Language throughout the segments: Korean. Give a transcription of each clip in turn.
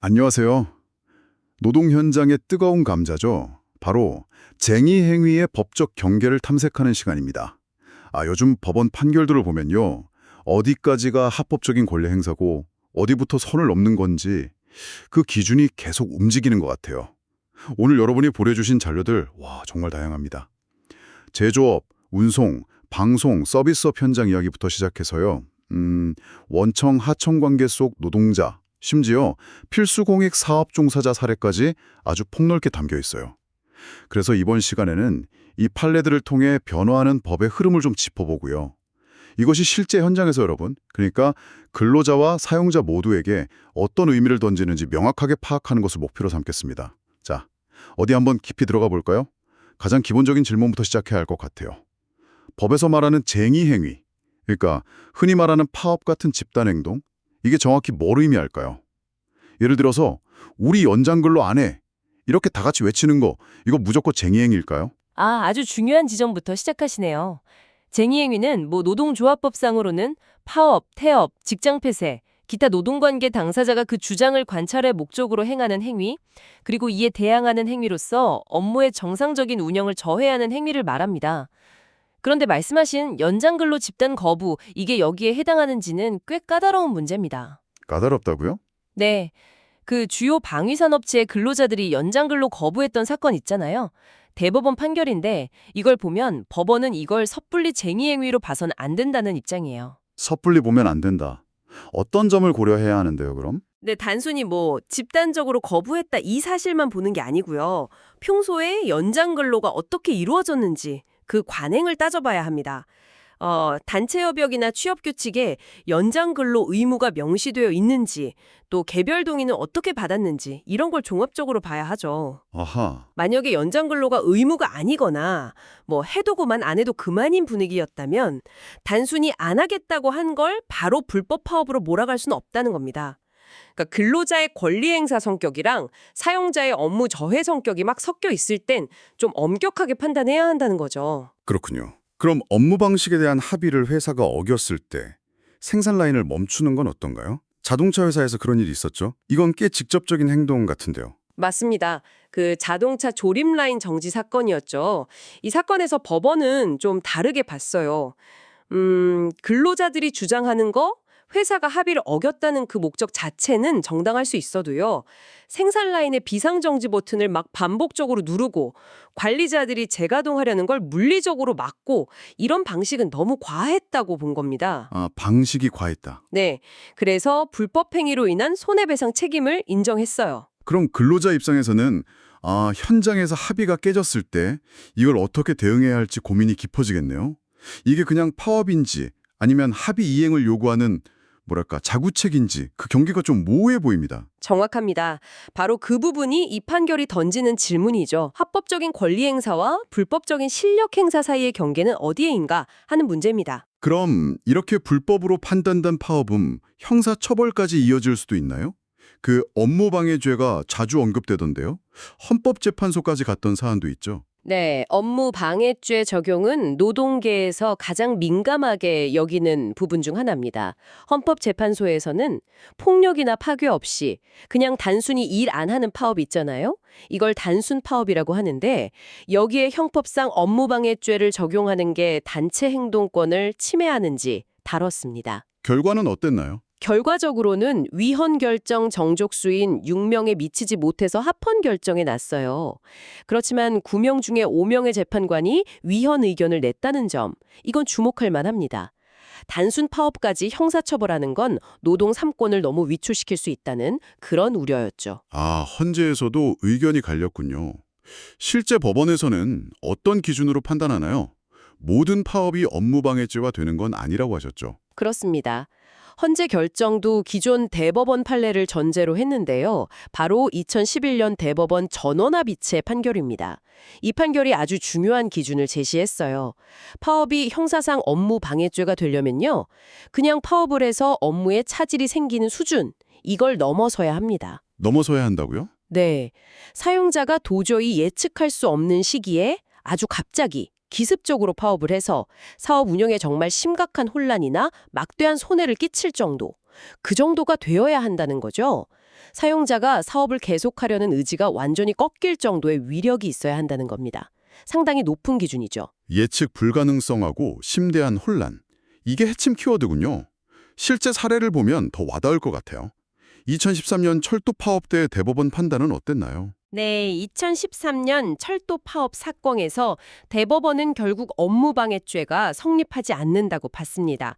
안녕하세요. 노동 현장의 뜨거운 감자죠. 바로 쟁의 행위의 법적 경계를 탐색하는 시간입니다. 아, 요즘 법원 판결들을 보면요. 어디까지가 합법적인 권리 행사고 어디부터 선을 넘는 건지 그 기준이 계속 움직이는 것 같아요. 오늘 여러분이 보내주신 자료들 와 정말 다양합니다. 제조업, 운송, 방송, 서비스업 현장 이야기부터 시작해서요. 음, 원청 하청 관계 속 노동자, 심지어 필수 공익 사업 종사자 사례까지 아주 폭넓게 담겨 있어요. 그래서 이번 시간에는 이 판례들을 통해 변화하는 법의 흐름을 좀 짚어보고요. 이것이 실제 현장에서 여러분, 그러니까 근로자와 사용자 모두에게 어떤 의미를 던지는지 명확하게 파악하는 것을 목표로 삼겠습니다. 자, 어디 한번 깊이 들어가 볼까요? 가장 기본적인 질문부터 시작해야 할 것 같아요. 법에서 말하는 쟁의 행위, 그러니까 흔히 말하는 파업 같은 집단 행동, 이게 정확히 뭘 의미할까요? 예를 들어서 우리 연장 근로 안 해. 이렇게 다 같이 외치는 거 이거 무조건 쟁의행위일까요? 아, 아주 중요한 지점부터 시작하시네요. 쟁의행위는 뭐 노동조합법상으로는 파업, 태업, 직장 폐쇄, 기타 노동관계 당사자가 그 주장을 관찰의 목적으로 행하는 행위, 그리고 이에 대항하는 행위로서 업무의 정상적인 운영을 저해하는 행위를 말합니다. 그런데 말씀하신 연장근로 집단 거부, 이게 여기에 해당하는지는 꽤 까다로운 문제입니다. 까다롭다고요? 네. 그 주요 방위산업체의 근로자들이 연장근로 거부했던 사건 있잖아요. 대법원 판결인데 이걸 보면 법원은 이걸 섣불리 쟁의행위로 봐선 안 된다는 입장이에요. 섣불리 보면 안 된다. 어떤 점을 고려해야 하는데요, 그럼? 네, 단순히 뭐 집단적으로 거부했다 이 사실만 보는 게 아니고요. 평소에 연장 근로가 어떻게 이루어졌는지 그 관행을 따져봐야 합니다. 어, 단체 협약이나 취업 규칙에 연장 근로 의무가 명시되어 있는지, 또 개별 동의는 어떻게 받았는지 이런 걸 종합적으로 봐야 하죠. 아하. 만약에 연장 근로가 의무가 아니거나 뭐 해도고만 안 해도 그만인 분위기였다면 단순히 안 하겠다고 한 걸 바로 불법 파업으로 몰아갈 수는 없다는 겁니다. 그러니까 근로자의 권리 행사 성격이랑 사용자의 업무 저해 성격이 막 섞여 있을 땐 좀 엄격하게 판단해야 한다는 거죠. 그렇군요. 그럼 업무 방식에 대한 합의를 회사가 어겼을 때 생산 라인을 멈추는 건 어떤가요? 자동차 회사에서 그런 일이 있었죠. 이건 꽤 직접적인 행동 같은데요. 맞습니다. 그 자동차 조립 라인 정지 사건이었죠. 이 사건에서 법원은 좀 다르게 봤어요. 음, 근로자들이 주장하는 거 회사가 합의를 어겼다는 그 목적 자체는 정당할 수 있어도요. 생산 라인의 비상정지 버튼을 막 반복적으로 누르고 관리자들이 재가동하려는 걸 물리적으로 막고 이런 방식은 너무 과했다고 본 겁니다. 아, 방식이 과했다. 네. 그래서 불법 행위로 인한 손해배상 책임을 인정했어요. 그럼 근로자 입장에서는 아, 현장에서 합의가 깨졌을 때 이걸 어떻게 대응해야 할지 고민이 깊어지겠네요. 이게 그냥 파업인지 아니면 합의 이행을 요구하는 뭐랄까 자구책인지 그 경계가 좀 모호해 보입니다. 정확합니다. 바로 그 부분이 이 판결이 던지는 질문이죠. 합법적인 권리 행사와 불법적인 실력 행사 사이의 경계는 어디에인가 하는 문제입니다. 그럼 이렇게 불법으로 판단된 파업은 형사 처벌까지 이어질 수도 있나요? 그 업무방해죄가 자주 언급되던데요. 헌법재판소까지 갔던 사안도 있죠. 네, 업무 방해죄 적용은 노동계에서 가장 민감하게 여기는 부분 중 하나입니다. 헌법재판소에서는 폭력이나 파괴 없이 그냥 단순히 일 안 하는 파업 있잖아요. 이걸 단순 파업이라고 하는데 여기에 형법상 업무 방해죄를 적용하는 게 단체 행동권을 침해하는지 다뤘습니다. 결과는 어땠나요? 결과적으로는 위헌 결정 정족수인 6명에 미치지 못해서 합헌 결정에 났어요. 그렇지만 9명 중에 5명의 재판관이 위헌 의견을 냈다는 점, 이건 주목할 만합니다. 단순 파업까지 형사처벌하는 건 노동 3권을 너무 위축시킬 수 있다는 그런 우려였죠. 아, 헌재에서도 의견이 갈렸군요. 실제 법원에서는 어떤 기준으로 판단하나요? 모든 파업이 업무방해죄가 되는 건 아니라고 하셨죠. 그렇습니다. 헌재 결정도 기존 대법원 판례를 전제로 했는데요. 바로 2011년 대법원 전원합의체 판결입니다. 이 판결이 아주 중요한 기준을 제시했어요. 파업이 형사상 업무 방해죄가 되려면요. 그냥 파업을 해서 업무에 차질이 생기는 수준, 이걸 넘어서야 합니다. 넘어서야 한다고요? 네. 사용자가 도저히 예측할 수 없는 시기에 아주 갑자기 기습적으로 파업을 해서 사업 운영에 정말 심각한 혼란이나 막대한 손해를 끼칠 정도, 그 정도가 되어야 한다는 거죠. 사용자가 사업을 계속하려는 의지가 완전히 꺾일 정도의 위력이 있어야 한다는 겁니다. 상당히 높은 기준이죠. 예측 불가능성하고 심대한 혼란. 이게 핵심 키워드군요. 실제 사례를 보면 더 와닿을 것 같아요. 2013년 철도 파업 때 대법원 판단은 어땠나요? 네, 2013년 철도 파업 사건에서 대법원은 결국 업무방해죄가 성립하지 않는다고 봤습니다.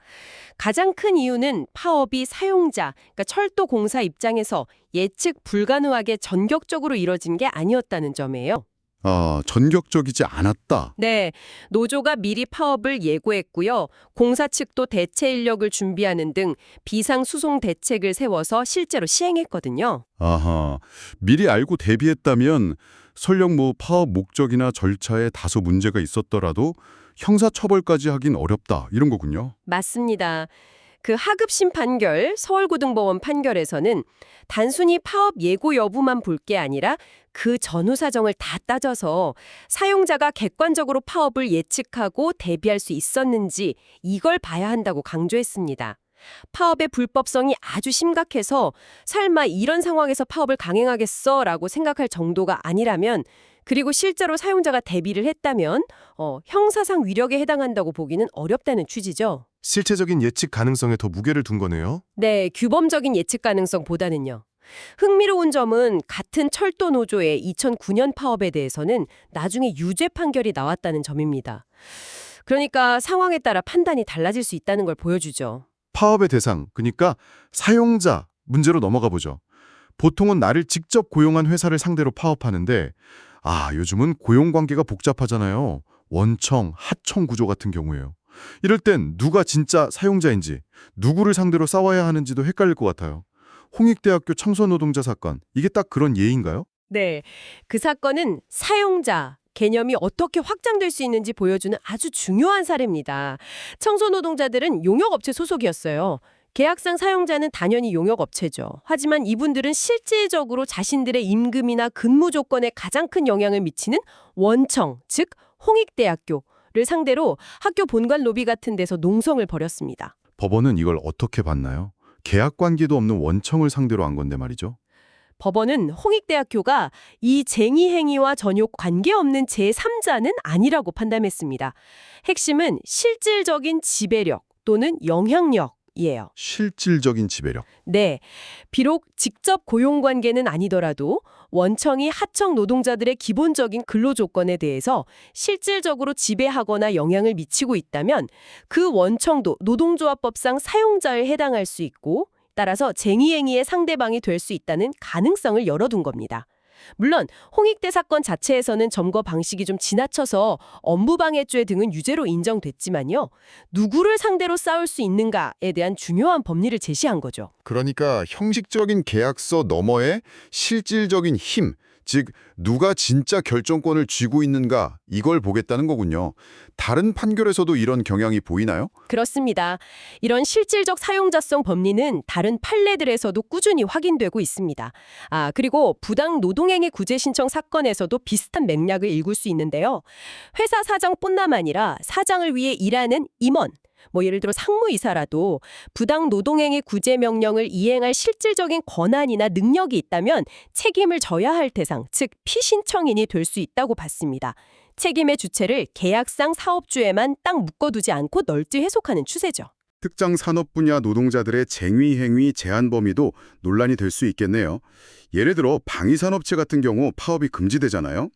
가장 큰 이유는 파업이 사용자, 그러니까 철도 공사 입장에서 예측 불가능하게 전격적으로 이뤄진 게 아니었다는 점이에요. 아, 전격적이지 않았다. 네, 노조가 미리 파업을 예고했고요. 공사 측도 대체 인력을 준비하는 등 비상 수송 대책을 세워서 실제로 시행했거든요. 아하, 미리 알고 대비했다면 설령 뭐 파업 목적이나 절차에 다소 문제가 있었더라도 형사처벌까지 하긴 어렵다 이런 거군요. 맞습니다. 그 하급심 판결, 서울고등법원 판결에서는 단순히 파업 예고 여부만 볼 게 아니라 그 전후 사정을 다 따져서 사용자가 객관적으로 파업을 예측하고 대비할 수 있었는지 이걸 봐야 한다고 강조했습니다. 파업의 불법성이 아주 심각해서 설마 이런 상황에서 파업을 강행하겠어 라고 생각할 정도가 아니라면 그리고 실제로 사용자가 대비를 했다면 어, 형사상 위력에 해당한다고 보기는 어렵다는 취지죠. 실체적인 예측 가능성에 더 무게를 둔 거네요. 네, 규범적인 예측 가능성보다는요. 흥미로운 점은 같은 철도 노조의 2009년 파업에 대해서는 나중에 유죄 판결이 나왔다는 점입니다. 그러니까 상황에 따라 판단이 달라질 수 있다는 걸 보여주죠. 파업의 대상, 그러니까 사용자 문제로 넘어가 보죠. 보통은 나를 직접 고용한 회사를 상대로 파업하는데 아, 요즘은 고용 관계가 복잡하잖아요. 원청, 하청 구조 같은 경우에요. 이럴 땐 누가 진짜 사용자인지, 누구를 상대로 싸워야 하는지도 헷갈릴 것 같아요. 홍익대학교 청소노동자 사건, 이게 딱 그런 예인가요? 네, 그 사건은 사용자 개념이 어떻게 확장될 수 있는지 보여주는 아주 중요한 사례입니다. 청소노동자들은 용역업체 소속이었어요. 계약상 사용자는 당연히 용역업체죠. 하지만 이분들은 실질적으로 자신들의 임금이나 근무 조건에 가장 큰 영향을 미치는 원청, 즉 홍익대학교를 상대로 학교 본관 로비 같은 데서 농성을 벌였습니다. 법원은 이걸 어떻게 봤나요? 계약 관계도 없는 원청을 상대로 한 건데 말이죠. 법원은 홍익대학교가 이 쟁의 행위와 전혀 관계없는 제3자는 아니라고 판단했습니다. 핵심은 실질적인 지배력 또는 영향력 이에요. 실질적인 지배력. 네, 비록 직접 고용 관계는 아니더라도 원청이 하청 노동자들의 기본적인 근로 조건에 대해서 실질적으로 지배하거나 영향을 미치고 있다면 그 원청도 노동조합법상 사용자에 해당할 수 있고 따라서 쟁의행위의 상대방이 될 수 있다는 가능성을 열어둔 겁니다. 물론 홍익대 사건 자체에서는 점거 방식이 좀 지나쳐서 업무방해죄 등은 유죄로 인정됐지만요. 누구를 상대로 싸울 수 있는가에 대한 중요한 법리를 제시한 거죠. 그러니까 형식적인 계약서 너머의 실질적인 힘, 즉 누가 진짜 결정권을 쥐고 있는가 이걸 보겠다는 거군요. 다른 판결에서도 이런 경향이 보이나요? 그렇습니다. 이런 실질적 사용자성 법리는 다른 판례들에서도 꾸준히 확인되고 있습니다. 아, 그리고 부당 노동행위 구제 신청 사건에서도 비슷한 맥락을 읽을 수 있는데요. 회사 사장뿐만 아니라 사장을 위해 일하는 임원, 뭐 예를 들어 상무이사라도 부당 노동행위 구제 명령을 이행할 실질적인 권한이나 능력이 있다면 책임을 져야 할 대상, 즉 피신청인이 될 수 있다고 봤습니다. 책임의 주체를 계약상 사업주에만 딱 묶어두지 않고 널찍 해석하는 추세죠. 특정 산업 분야 노동자들의 쟁의 행위 제한 범위도 논란이 될 수 있겠네요. 예를 들어 방위산업체 같은 경우 파업이 금지되잖아요.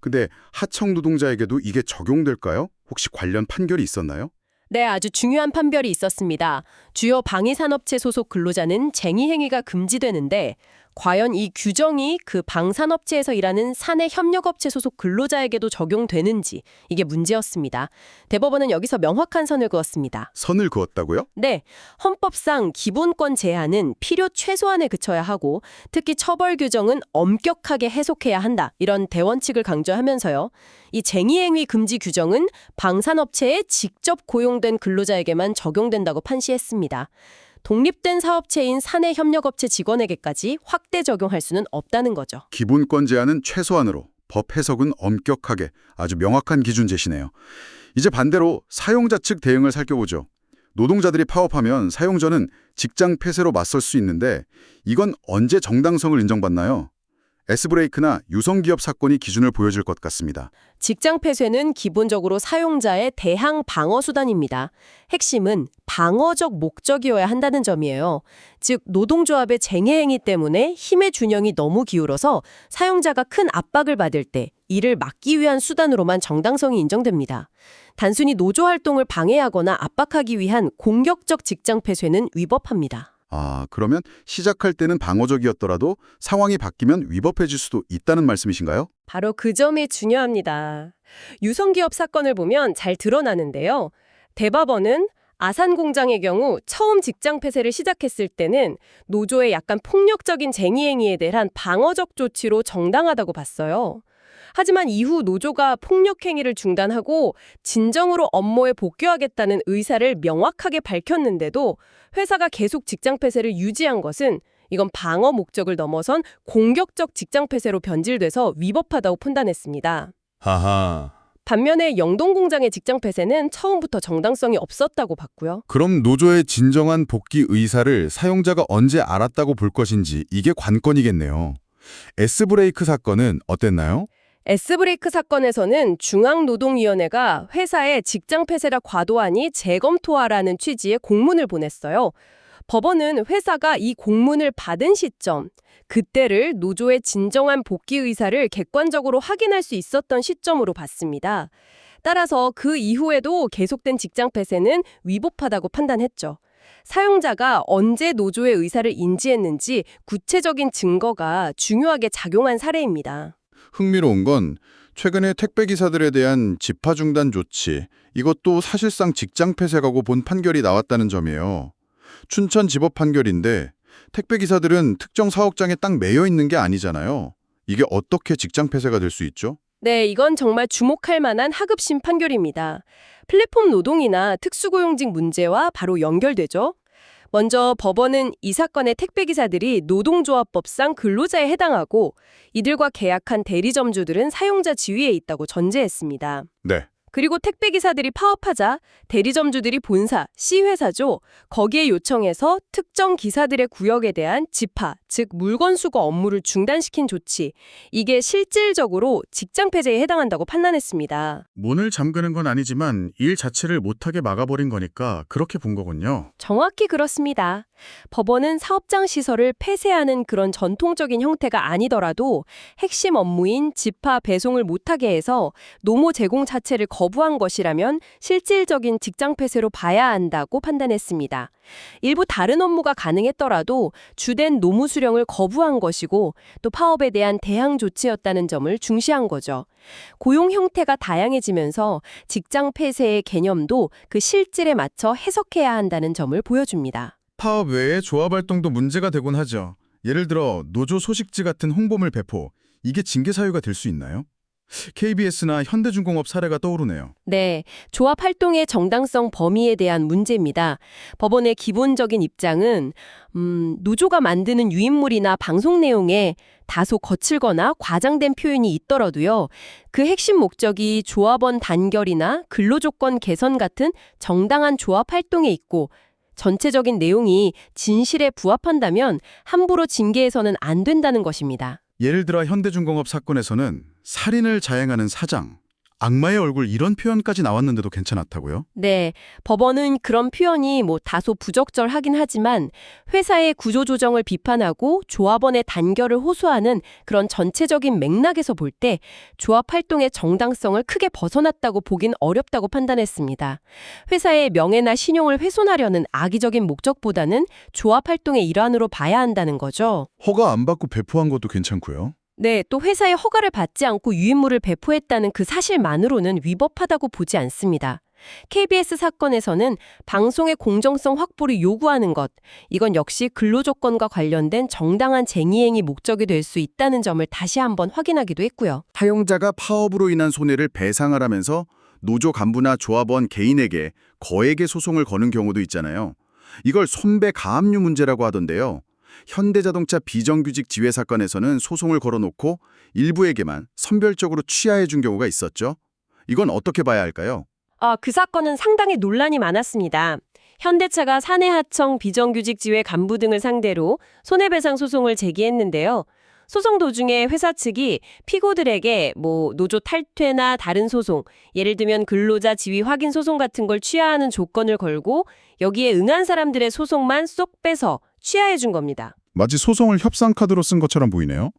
근데 하청 노동자에게도 이게 적용될까요? 혹시 관련 판결이 있었나요? 네, 아주 중요한 판별이 있었습니다. 주요 방위산업체 소속 근로자는 쟁의 행위가 금지되는데 과연 이 규정이 그 방산업체에서 일하는 사내 협력업체 소속 근로자에게도 적용되는지 이게 문제였습니다. 대법원은 여기서 명확한 선을 그었습니다. 선을 그었다고요? 네, 헌법상 기본권 제한은 필요 최소한에 그쳐야 하고 특히 처벌 규정은 엄격하게 해석해야 한다. 이런 대원칙을 강조하면서요. 이 쟁의행위 금지 규정은 방산업체에 직접 고용된 근로자에게만 적용된다고 판시했습니다. 독립된 사업체인 사내 협력업체 직원에게까지 확대 적용할 수는 없다는 거죠. 기본권 제한은 최소한으로, 법 해석은 엄격하게 아주 명확한 기준 제시네요. 이제 반대로 사용자 측 대응을 살펴보죠. 노동자들이 파업하면 사용자는 직장 폐쇄로 맞설 수 있는데 이건 언제 정당성을 인정받나요? S브레이크나 유성기업 사건이 기준을 보여줄 것 같습니다. 직장 폐쇄는 기본적으로 사용자의 대항 방어 수단입니다. 핵심은 방어적 목적이어야 한다는 점이에요. 즉 노동조합의 쟁해 행위 때문에 힘의 균형이 너무 기울어서 사용자가 큰 압박을 받을 때 이를 막기 위한 수단으로만 정당성이 인정됩니다. 단순히 노조 활동을 방해하거나 압박하기 위한 공격적 직장 폐쇄는 위법합니다. 아, 그러면 시작할 때는 방어적이었더라도 상황이 바뀌면 위법해질 수도 있다는 말씀이신가요? 바로 그 점이 중요합니다. 유성기업 사건을 보면 잘 드러나는데요. 대법원은 아산 공장의 경우 처음 직장 폐쇄를 시작했을 때는 노조의 약간 폭력적인 쟁의 행위에 대한 방어적 조치로 정당하다고 봤어요. 하지만 이후 노조가 폭력 행위를 중단하고 진정으로 업무에 복귀하겠다는 의사를 명확하게 밝혔는데도 회사가 계속 직장 폐쇄를 유지한 것은 이건 방어 목적을 넘어선 공격적 직장 폐쇄로 변질돼서 위법하다고 판단했습니다. 하하. 반면에 영동 공장의 직장 폐쇄는 처음부터 정당성이 없었다고 봤고요. 그럼 노조의 진정한 복귀 의사를 사용자가 언제 알았다고 볼 것인지 이게 관건이겠네요. S브레이크 사건은 어땠나요? S브레이크 사건에서는 중앙노동위원회가 회사에 직장 폐쇄가 과도하니 재검토하라는 취지의 공문을 보냈어요. 법원은 회사가 이 공문을 받은 시점, 그때를 노조의 진정한 복귀 의사를 객관적으로 확인할 수 있었던 시점으로 봤습니다. 따라서 그 이후에도 계속된 직장 폐쇄는 위법하다고 판단했죠. 사용자가 언제 노조의 의사를 인지했는지 구체적인 증거가 중요하게 작용한 사례입니다. 흥미로운 건 최근에 택배 기사들에 대한 집화 중단 조치, 이것도 사실상 직장 폐쇄라고 본 판결이 나왔다는 점이에요. 춘천 지법 판결인데 택배 기사들은 특정 사업장에 딱 매여 있는 게 아니잖아요. 이게 어떻게 직장 폐쇄가 될 수 있죠? 네, 이건 정말 주목할 만한 하급심 판결입니다. 플랫폼 노동이나 특수고용직 문제와 바로 연결되죠. 먼저 법원은 이 사건의 택배기사들이 노동조합법상 근로자에 해당하고 이들과 계약한 대리점주들은 사용자 지위에 있다고 전제했습니다. 네. 그리고 택배기사들이 파업하자 대리점주들이 본사, C회사죠. 거기에 요청해서 특정 기사들의 구역에 대한 집하, 즉 물건 수거 업무를 중단시킨 조치. 이게 실질적으로 직장 폐쇄에 해당한다고 판단했습니다. 문을 잠그는 건 아니지만 일 자체를 못하게 막아버린 거니까 그렇게 본 거군요. 정확히 그렇습니다. 법원은 사업장 시설을 폐쇄하는 그런 전통적인 형태가 아니더라도 핵심 업무인 집하 배송을 못하게 해서 노무 제공 자체를 거부한 것이라면 실질적인 직장 폐쇄로 봐야 한다고 판단했습니다. 일부 다른 업무가 가능했더라도 주된 노무 수령을 거부한 것이고 또 파업에 대한 대항 조치였다는 점을 중시한 거죠. 고용 형태가 다양해지면서 직장 폐쇄의 개념도 그 실질에 맞춰 해석해야 한다는 점을 보여줍니다. 파업 외에 조합 활동도 문제가 되곤 하죠. 예를 들어 노조 소식지 같은 홍보물 배포. 이게 징계 사유가 될 수 있나요? KBS나 현대중공업 사례가 떠오르네요. 네, 조합 활동의 정당성 범위에 대한 문제입니다. 법원의 기본적인 입장은 음, 노조가 만드는 유인물이나 방송 내용에 다소 거칠거나 과장된 표현이 있더라도요. 그 핵심 목적이 조합원 단결이나 근로조건 개선 같은 정당한 조합 활동에 있고 전체적인 내용이 진실에 부합한다면 함부로 징계해서는 안 된다는 것입니다. 예를 들어 현대중공업 사건에서는 살인을 자행하는 사장, 악마의 얼굴 이런 표현까지 나왔는데도 괜찮았다고요? 네, 법원은 그런 표현이 뭐 다소 부적절하긴 하지만 회사의 구조조정을 비판하고 조합원의 단결을 호소하는 그런 전체적인 맥락에서 볼 때 조합 활동의 정당성을 크게 벗어났다고 보긴 어렵다고 판단했습니다. 회사의 명예나 신용을 훼손하려는 악의적인 목적보다는 조합 활동의 일환으로 봐야 한다는 거죠. 허가 안 받고 배포한 것도 괜찮고요. 네, 또 회사의 허가를 받지 않고 유인물을 배포했다는 그 사실만으로는 위법하다고 보지 않습니다. KBS 사건에서는 방송의 공정성 확보를 요구하는 것, 이건 역시 근로조건과 관련된 정당한 쟁의행위 목적이 될 수 있다는 점을 다시 한번 확인하기도 했고요. 사용자가 파업으로 인한 손해를 배상하라면서 노조 간부나 조합원 개인에게 거액의 소송을 거는 경우도 있잖아요. 이걸 손배 가압류 문제라고 하던데요. 현대자동차 비정규직 지회 사건에서는 소송을 걸어놓고 일부에게만 선별적으로 취하해 준 경우가 있었죠. 이건 어떻게 봐야 할까요? 아, 그 사건은 상당히 논란이 많았습니다. 현대차가 사내하청 비정규직 지회 간부 등을 상대로 손해배상 소송을 제기했는데요. 소송 도중에 회사 측이 피고들에게 뭐 노조 탈퇴나 다른 소송, 예를 들면 근로자 지위 확인 소송 같은 걸 취하하는 조건을 걸고 여기에 응한 사람들의 소송만 쏙 빼서 취하해 준 겁니다. 마치 소송을 협상 카드로 쓴 것처럼 보이네요.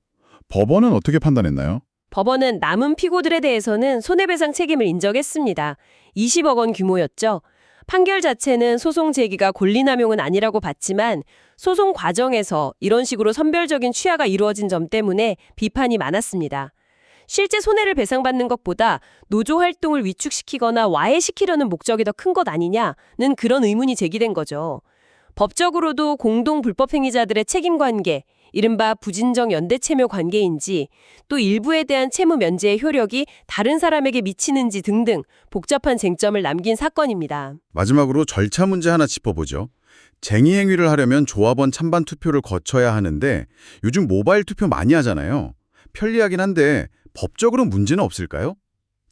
법원은 어떻게 판단했나요? 법원은 남은 피고들에 대해서는 손해배상 책임을 인정했습니다. 20억 원 규모였죠. 판결 자체는 소송 제기가 권리남용은 아니라고 봤지만 소송 과정에서 이런 식으로 선별적인 취하가 이루어진 점 때문에 비판이 많았습니다. 실제 손해를 배상받는 것보다 노조 활동을 위축시키거나 와해시키려는 목적이 더 큰 것 아니냐는 그런 의문이 제기된 거죠. 법적으로도 공동 불법행위자들의 책임 관계, 이른바 부진정 연대 채무 관계인지 또 일부에 대한 채무 면제의 효력이 다른 사람에게 미치는지 등등 복잡한 쟁점을 남긴 사건입니다. 마지막으로 절차 문제 하나 짚어보죠. 쟁의 행위를 하려면 조합원 찬반 투표를 거쳐야 하는데 요즘 모바일 투표 많이 하잖아요. 편리하긴 한데 법적으로 문제는 없을까요?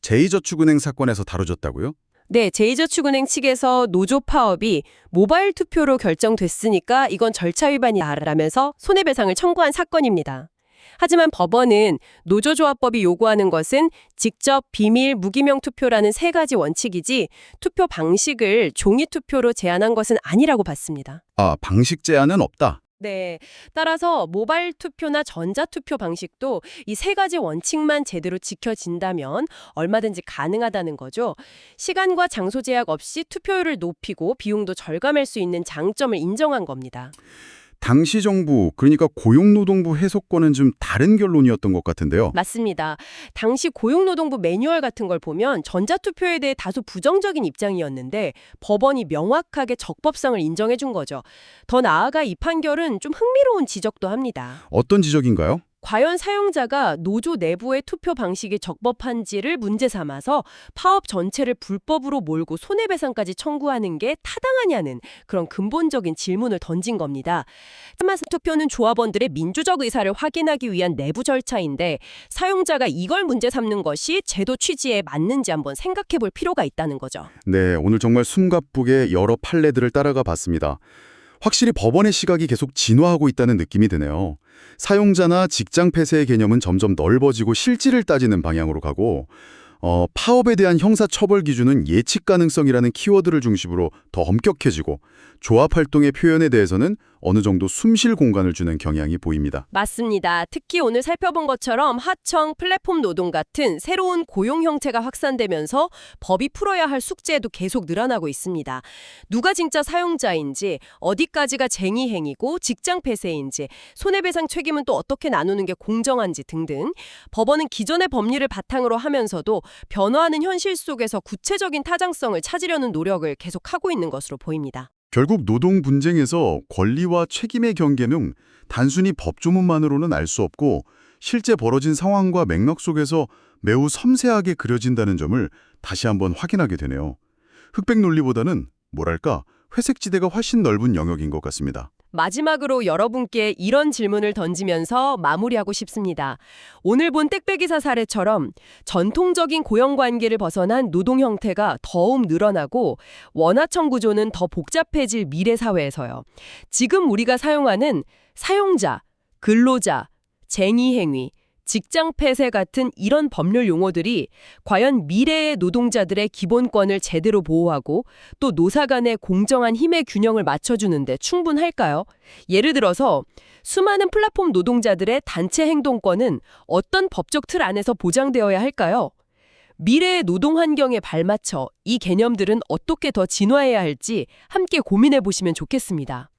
제2저축은행 사건에서 다뤄졌다고요? 네, 제2저축은행 측에서 노조 파업이 모바일 투표로 결정됐으니까 이건 절차 위반이다라면서 손해배상을 청구한 사건입니다. 하지만 법원은 노조조합법이 요구하는 것은 직접 비밀 무기명 투표라는 세 가지 원칙이지 투표 방식을 종이 투표로 제한한 것은 아니라고 봤습니다. 아, 방식 제한은 없다. 네. 따라서 모바일 투표나 전자 투표 방식도 이 세 가지 원칙만 제대로 지켜진다면 얼마든지 가능하다는 거죠. 시간과 장소 제약 없이 투표율을 높이고 비용도 절감할 수 있는 장점을 인정한 겁니다. 당시 정부, 그러니까 고용노동부 해석과는 좀 다른 결론이었던 것 같은데요. 맞습니다. 당시 고용노동부 매뉴얼 같은 걸 보면 전자투표에 대해 다소 부정적인 입장이었는데 법원이 명확하게 적법성을 인정해 준 거죠. 더 나아가 이 판결은 좀 흥미로운 지적도 합니다. 어떤 지적인가요? 과연 사용자가 노조 내부의 투표 방식이 적법한지를 문제 삼아서 파업 전체를 불법으로 몰고 손해배상까지 청구하는 게 타당하냐는 그런 근본적인 질문을 던진 겁니다. 차마 투표는 조합원들의 민주적 의사를 확인하기 위한 내부 절차인데 사용자가 이걸 문제 삼는 것이 제도 취지에 맞는지 한번 생각해 볼 필요가 있다는 거죠. 네, 오늘 정말 숨가쁘게 여러 판례들을 따라가 봤습니다. 확실히 법원의 시각이 계속 진화하고 있다는 느낌이 드네요. 사용자나 직장 폐쇄의 개념은 점점 넓어지고 실질을 따지는 방향으로 가고 어, 파업에 대한 형사 처벌 기준은 예측 가능성이라는 키워드를 중심으로 더 엄격해지고 조합 활동의 표현에 대해서는 어느 정도 숨쉴 공간을 주는 경향이 보입니다. 맞습니다. 특히 오늘 살펴본 것처럼 하청, 플랫폼 노동 같은 새로운 고용 형태가 확산되면서 법이 풀어야 할 숙제도 계속 늘어나고 있습니다. 누가 진짜 사용자인지, 어디까지가 쟁의 행위고 직장 폐쇄인지, 손해배상 책임은 또 어떻게 나누는 게 공정한지 등등 법원은 기존의 법리를 바탕으로 하면서도 변화하는 현실 속에서 구체적인 타당성을 찾으려는 노력을 계속하고 있는 것으로 보입니다. 결국 노동 분쟁에서 권리와 책임의 경계는 단순히 법조문만으로는 알 수 없고 실제 벌어진 상황과 맥락 속에서 매우 섬세하게 그려진다는 점을 다시 한번 확인하게 되네요. 흑백 논리보다는 뭐랄까 회색지대가 훨씬 넓은 영역인 것 같습니다. 마지막으로 여러분께 이런 질문을 던지면서 마무리하고 싶습니다. 오늘 본 택배기사 사례처럼 전통적인 고용관계를 벗어난 노동 형태가 더욱 늘어나고 원하청 구조는 더 복잡해질 미래 사회에서요. 지금 우리가 사용하는 사용자, 근로자, 쟁의 행위, 직장 폐쇄 같은 이런 법률 용어들이 과연 미래의 노동자들의 기본권을 제대로 보호하고 또 노사 간의 공정한 힘의 균형을 맞춰주는데 충분할까요? 예를 들어서 수많은 플랫폼 노동자들의 단체 행동권은 어떤 법적 틀 안에서 보장되어야 할까요? 미래의 노동 환경에 발맞춰 이 개념들은 어떻게 더 진화해야 할지 함께 고민해 보시면 좋겠습니다.